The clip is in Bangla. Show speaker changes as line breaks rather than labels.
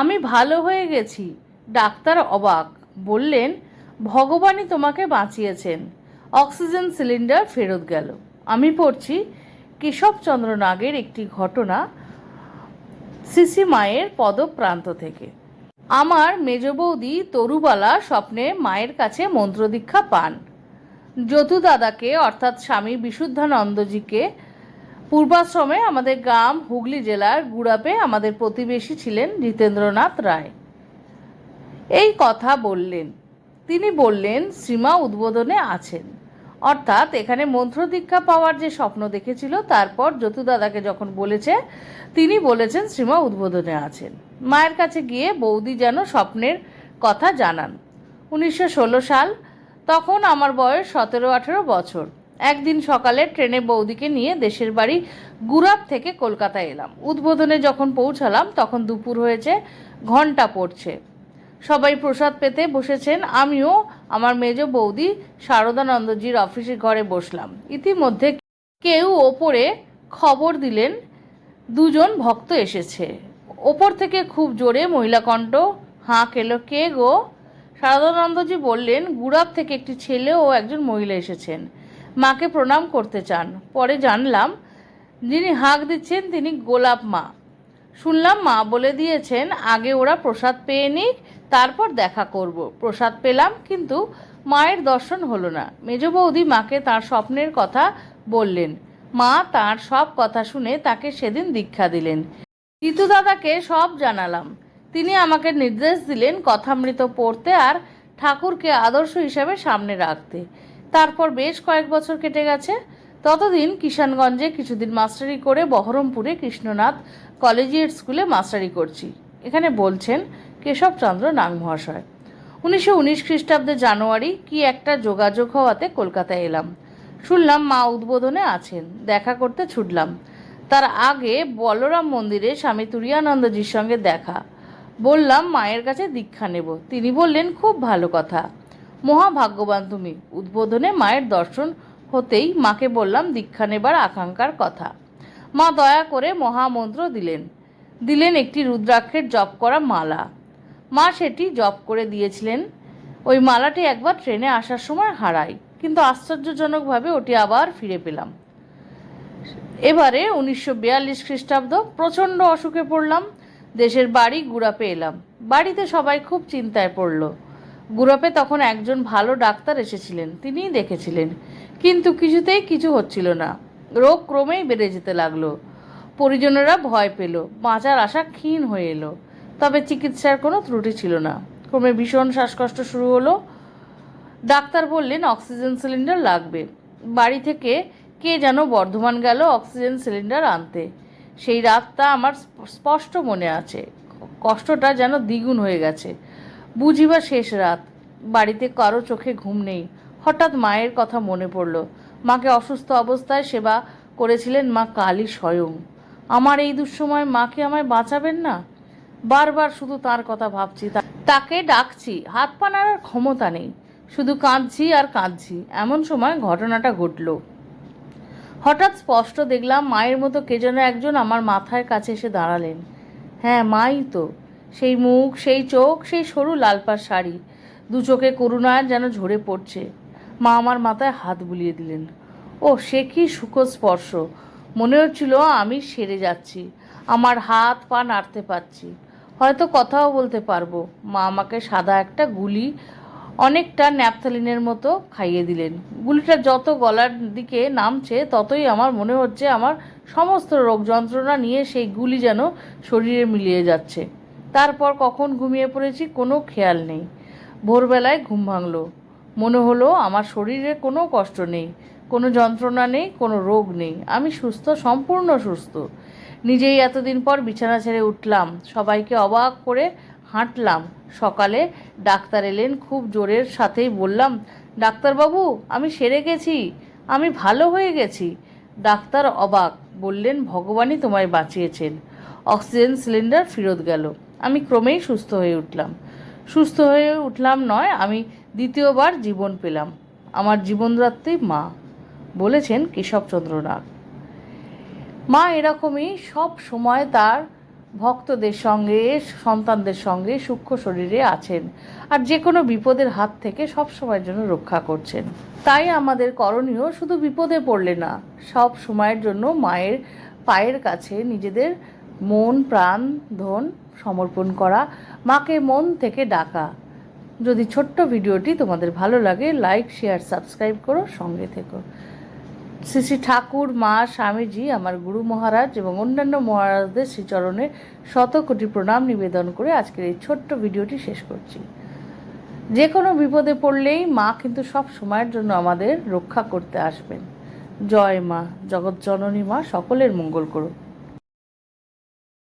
আমি ভালো হয়ে গেছি। ডাক্তার অবাক। বললেন, ভগবানই তোমাকে বাঁচিয়েছেন। অক্সিজেন সিলিন্ডার ফেরত গেল। আমি পড়ছি কেশবচন্দ্র নাগের একটি ঘটনা সিসি মায়ের পদপ্রান্ত থেকে। আমার মেজ বৌদি তরুবালা স্বপ্নে মায়ের কাছে মন্ত্রদীক্ষা পান। যতু দাদাকে অর্থাৎ স্বামী বিশুদ্ধানন্দজিকে পূর্বাশ্রমে আমাদের গ্রাম হুগলি জেলার গুড়াপে আমাদের প্রতিবেশী ছিলেন জিতেন্দ্রনাথ রায়। এই কথা বললেন। তিনি বললেন শ্রীমা উদ্বোধনে আছেন। অর্থাৎ এখানে মন্ত্রদীক্ষা পাওয়ার যে স্বপ্ন দেখেছিল, তারপর যতু দাদাকে যখন বলেছে, তিনি বলেছেন শ্রীমা উদ্বোধনে আছেন। মায়ের কাছে গিয়ে বৌদি যেন স্বপ্নের কথা জানান। উনিশশো ষোলো সাল, তখন আমার বয়স সতেরো আঠেরো বছর। একদিন সকালে ট্রেনে বৌদিকে নিয়ে দেশের বাড়ি গুরাপ থেকে কলকাতায় এলাম। উদ্বোধনে যখন পৌঁছালাম, তখন দুপুর হয়েছে, ঘণ্টা পড়ছে। সবাই প্রসাদ পেতে বসেছেন, আমিও, আমার মেজ বৌদি শারদানন্দজির অফিসের ঘরে বসলাম। ইতিমধ্যে কেউ ওপরে খবর দিলেন, দুজন ভক্ত এসেছে। ওপর থেকে খুব জোরে মহিলা কণ্ঠ হাঁক এলো কে গো? শারদানন্দজি বললেন গুড়াব থেকে একটি ছেলে ও একজন মহিলা এসেছেন। মাকে প্রণাম করতে চান। পরে জানলাম যিনি হাঁক দিচ্ছেন তিনি গোলাপ মা। শুনলাম মা বলে দিয়েছেন, আগে ওরা প্রসাদ পেয়ে নিক, তারপর দেখা করব। প্রসাদ পেলাম, কিন্তু মায়ের দর্শন হলো না। মেজ বৌদি মাকে তার স্বপ্নের কথা বললেন। মা তার সব কথা শুনে তাকে সেদিন দীক্ষা দিলেন। ঋতু দাদাকে সব জানালাম। তিনি আমাকে নির্দেশ দিলেন, কথামৃত পড়তে আর ঠাকুরকে আদর্শ হিসাবে সামনে রাখতে। তারপর বেশ কয়েক বছর কেটে গেছে। ততদিন কিষানগঞ্জে কিছুদিন মাস্টারি করে বহরমপুরে কৃষ্ণনাথ কলেজিয়েট স্কুলে মাস্টারি করছি। এখানে বলছেন কেশবচন্দ্র নাগ মহাশয়। উনিশশো উনিশ খ্রিস্টাব্দে জানুয়ারি কি একটা যোগাযোগ হওয়াতে কলকাতায় এলাম। শুনলাম মা উদ্বোধনে আছেন, দেখা করতে ছুটলাম। তার আগে বলরাম মন্দিরে স্বামী তুরিয়ানন্দজির সঙ্গে দেখা। বললাম, মায়ের কাছে দীক্ষা নেব। তিনি বললেন, খুব ভালো কথা। মহাভাগ্যবান তুমি। উদ্বোধনে মায়ের দর্শন হতেই মাকে বললাম দীক্ষা নেবার আকাঙ্ক্ষার কথা। মা দয়া করে মহামন্ত্র দিলেন। দিলেন একটি রুদ্রাক্ষের জপ করা মালা। মা সেটি জপ করে দিয়েছিলেন। ওই মালাটি একবার ট্রেনে আসার সময় হারাই, কিন্তু আশ্চর্যজনকভাবে ওটি আবার ফিরে পেলাম। এবারে উনিশশো বিয়াল্লিশ খ্রিস্টাব্দ, প্রচণ্ড অসুখে পড়লাম, দেশের বাড়ি গুড়াপে এলাম। বাড়িতে সবাই খুব চিন্তায় পড়ল। গুড়াপে তখন একজন ভালো ডাক্তার এসেছিলেন, তিনিই দেখেছিলেন। কিন্তু কিছুতেই কিছু হচ্ছিল না। রোগ ক্রমেই বেড়ে যেতে লাগল। পরিজনেরা ভয় পেল, বাঁচার আশা ক্ষীণ হয়ে এলো। তবে চিকিৎসার কোনো ত্রুটি ছিল না। ক্রমে ভীষণ শ্বাসকষ্ট শুরু হলো। ডাক্তার বললেন, অক্সিজেন সিলিন্ডার লাগবে। বাড়ি থেকে কে যেন বর্ধমান গেল অক্সিজেন সিলিন্ডার আনতে। সেই রাতটা আমার স্পষ্ট মনে আছে। কষ্টটা যেন দ্বিগুণ হয়ে গেছে। বুঝিবা শেষ রাত। বাড়িতে কারও চোখে ঘুম নেই। হঠাৎ মায়ের কথা মনে পড়ল। মাকে অসুস্থ অবস্থায় সেবা করেছিলেন মা কালী স্বয়ং। আমার এই দুঃসময় মাকে আমায় বাঁচাবেন না? বারবার শুধু তার কথা ভাবছি তাকে ডাকছি, হাত পা নাড়ার ক্ষমতা নেই। শুধু কাঁদছি আর কাঁদছি, এমন সময় ঘটনাটা ঘটলো। হঠাৎ স্পষ্ট দেখলাম মায়ের মতো কে যেন একজন আমার মাথার কাছে এসে দাঁড়ালেন। হ্যাঁ মাই তো। সেই মুখ, সেই চোখ, সেই সরু লালপার শাড়ি। দু চোখে করুণায় যেন ঝরে পড়ছে। মা আমার মাথায় হাত বুলিয়ে দিলেন। ও সে কি সুখ স্পর্শ মনে হচ্ছিল আমি সেরে যাচ্ছি। আমার হাত পা নাড়তে পারছি। হয়তো কথাও বলতে পারব। মা আমাকে সাদা একটা গুলি অনেকটা ন্যাপথালিনের মতো খাইয়ে দিলেন। গুলিটা যত গলার দিকে নামছে, ততই আমার মনে হচ্ছে আমার সমস্ত রোগ যন্ত্রণা নিয়ে সেই গুলি যেন শরীরে মিলিয়ে যাচ্ছে। তারপর কখন ঘুমিয়ে পড়েছি কোনো খেয়াল নেই। ভোরবেলায় ঘুম ভাঙলো। মনে হলো আমার শরীরে কোনো কষ্ট নেই, কোনো যন্ত্রণা নেই, কোনো রোগ নেই। আমি সুস্থ, সম্পূর্ণ সুস্থ। নিজেই এতদিন পর বিছানা ছেড়ে উঠলাম। সবাইকে অবাক করে হাঁটলাম। সকালে ডাক্তার এলেন, খুব জোরের সাথেই বললাম, ডাক্তারবাবু, আমি সেরে গেছি, আমি ভালো হয়ে গেছি। ডাক্তার অবাক বললেন, ভগবানই তোমায় বাঁচিয়েছেন। অক্সিজেন সিলিন্ডার ফেরত গেল। আমি ক্রমেই সুস্থ হয়ে উঠলাম। সুস্থ হয়ে উঠলাম নয়, আমি দ্বিতীয়বার জীবন পেলাম। আমার জীবনদাত্রী মা বলেছেন কেশবচন্দ্র নাগ মা এরকমই সব সময় তার ভক্তদের সঙ্গে, সন্তানদের সঙ্গে সূক্ষ্ম শরীরে আছেন আর যে কোনো বিপদের হাত থেকে সব সময়ের জন্য রক্ষা করছেন। তাই আমাদের করণীয় শুধু বিপদে পড়লে না, সব সময়ের জন্য মায়ের পায়ের কাছে নিজেদের মন, প্রাণ, ধন সমর্পণ করা, মাকে মন থেকে ডাকা। যদি ছোট্ট ভিডিওটি তোমাদের ভালো লাগে লাইক শেয়ার সাবস্ক্রাইব করো, সঙ্গে থেকো। শ্রী শ্রী ঠাকুর, মা, স্বামীজি, আমার গুরু মহারাজ এবং অন্যান্য মহারাজদের শ্রীচরণে শত কোটি প্রণাম নিবেদন করে আজকের এই ছোট্ট ভিডিওটি শেষ করছি। যে কোনো বিপদে পড়লেই মা কিন্তু সব সময়ের জন্য আমাদের রক্ষা করতে আসবেন। জয় মা, জগৎ জননী মা, সকলের মঙ্গল করুক।